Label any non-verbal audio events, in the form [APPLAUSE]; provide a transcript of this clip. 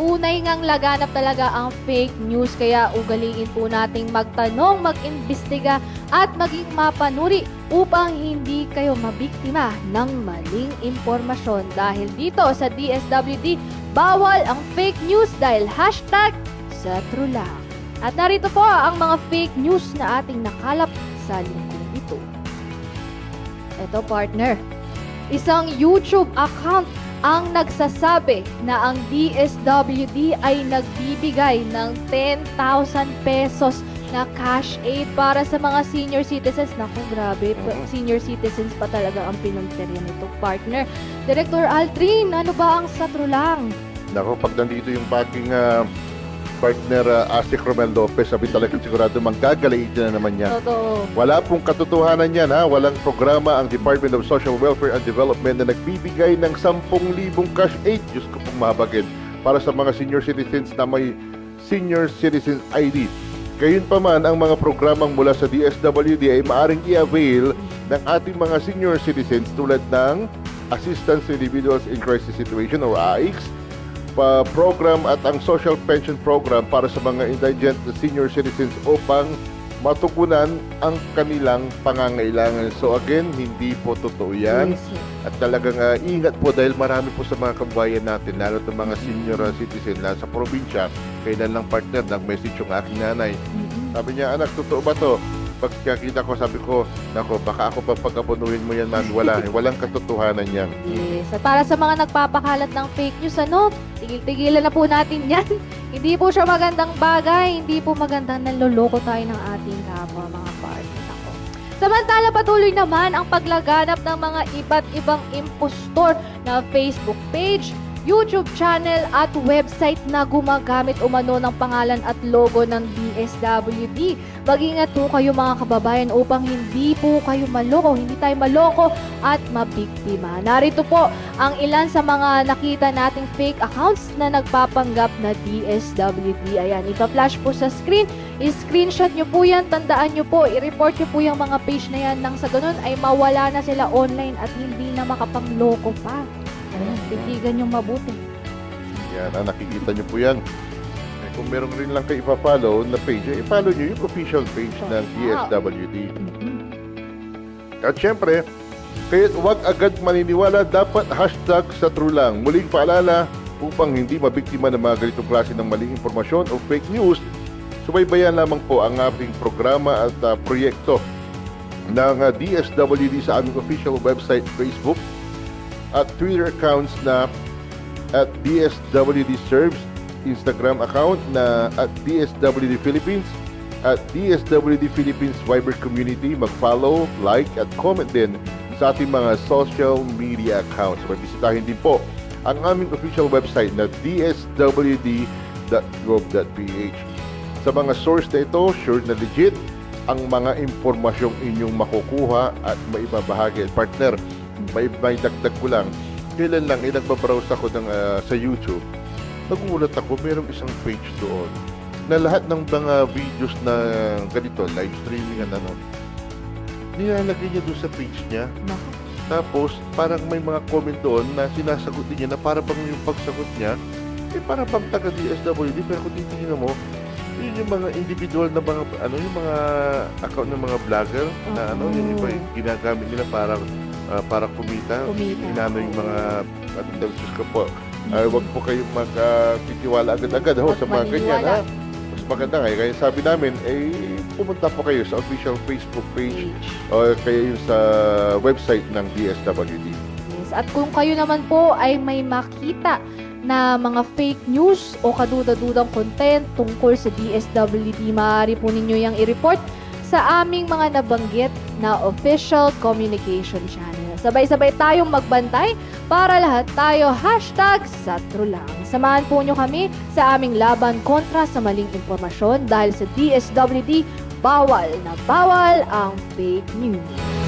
tunay ngang laganap talaga ang fake news kaya ugaliin po nating magtanong, mag-imbestiga at maging mapanuri upang hindi kayo mabiktima ng maling impormasyon dahil dito sa DSWD bawal ang fake news dahil hashtag sa true lang. At narito po ang mga fake news na ating nakalap sa linggong ito. Ito partner, isang YouTube account ang nagsasabi na ang DSWD ay nagbibigay ng 10,000 pesos na cash aid para sa mga senior citizens. Naku, grabe. Senior citizens pa talaga ang pinunterya nito, partner. Director Aldrin, ano ba ang satro lang? Nako, pag nandito yung aking ah, partner uh, Asik Romel Lopez, sabi talaga sigurado manggagalaid na naman niya. Totoo. Wala pong katotohanan yan ha. Walang programa ang Department of Social Welfare and Development na nagbibigay ng 10,000 cash aid. Diyos ko pong mabagin. Para sa mga senior citizens na may Senior Citizen ID. Gayun pa man, ang mga programang mula sa DSWD ay maaring i-avail ng ating mga senior citizens tulad ng Assistance to Individuals in Crisis Situation or AICS, program at ang social pension program para sa mga indigent senior citizens upang matugunan ang kanilang pangangailangan. So again, hindi po totoo yan. Yes. At talagang ah, ingat po dahil marami po sa mga kabayan natin, lalo sa mga senior ah, citizen na sa probinsya, kailan lang partner, nag-message yung aking nanay. Mhm. Sabi niya, anak, totoo ba to? Pagkakita ko, sabi ko, nako, baka ako pa pagkapunuhin mo yan, man. Wala, [LAUGHS] walang katotohanan yan. Yes. At para sa mga nagpapakalat ng fake news, ano, tigil-tigilan na po natin yan. [LAUGHS] hindi po siya magandang bagay. Hindi po magandang nanloloko tayo ng ating kapwa, mga partners. Ako. Samantala, patuloy naman ang paglaganap ng mga iba't ibang impostor na Facebook page, YouTube channel at website na gumagamit umano ng pangalan at logo ng DSWD. Mag-ingat po kayo mga kababayan upang hindi po kayo maloko, hindi tayo maloko at mabiktima. Narito po ang ilan sa mga nakita nating fake accounts na nagpapanggap na DSWD. Ayan, ipa-flash po sa screen. I-screenshot nyo po yan, tandaan nyo po, i-report nyo po yung mga page na yan nang sa ganun ay mawala na sila online at hindi na makapangloko pa. Titigan nyo mabuti. Yan, ah, nakikita niyo po yan. Eh, kung meron rin lang kayo ipa-follow na page, eh, i-follow niyo yung official page ng DSWD. At syempre, kahit huwag agad maniniwala, dapat hashtag sa true lang. Muling paalala, upang hindi mabiktima ng mga ganitong klase ng maling impormasyon o fake news, subaybayan lamang po ang ating programa at ah, proyekto ng ah, DSWD sa aming official website, Facebook, at Twitter accounts na at DSWD Serves, Instagram account na at DSWD Philippines, at DSWD Philippines Viber Community. Mag-follow, like, at comment din sa ating mga social media accounts. Magbisitahin din po ang aming official website na dswd.gov.ph. Sa mga source na ito, sure na legit ang mga impormasyong inyong makukuha at maibabahagi. Partner, may, may dagdag ko lang. Kailan lang, eh, nagbabrowse ako ng, ah, sa YouTube. Nagulat ako, merong isang page doon na lahat ng mga videos na ganito, live streaming at ano, nilalagay niya doon sa page niya. Naku. Tapos, parang may mga comment doon na sinasagot din niya na para bang yung pagsagot niya, eh para bang taga DSWD, pero kung titingnan mo, yun yung mga individual na mga, ano, yung mga account ng mga vlogger na ano, yung iba yung ginagamit nila para ah, para kumita. Kumita. Inano yung mga, ano daw, ko po, ay wag po kayong magtitiwala agad-agad ho, sa mga ganyan, ha? Mas maganda nga, eh, kaya sabi namin, eh, pumunta po kayo sa official Facebook page Page. o kaya yung sa website ng DSWD. Yes. At kung kayo naman po ay may makita na mga fake news o kaduda-dudang content tungkol sa DSWD, maaari po ninyo yung i-report sa aming mga nabanggit na official communication channel. Sabay-sabay tayong magbantay para lahat tayo hashtag sa true lang. Samahan po nyo kami sa aming laban kontra sa maling impormasyon dahil sa DSWD, bawal na bawal ang fake news.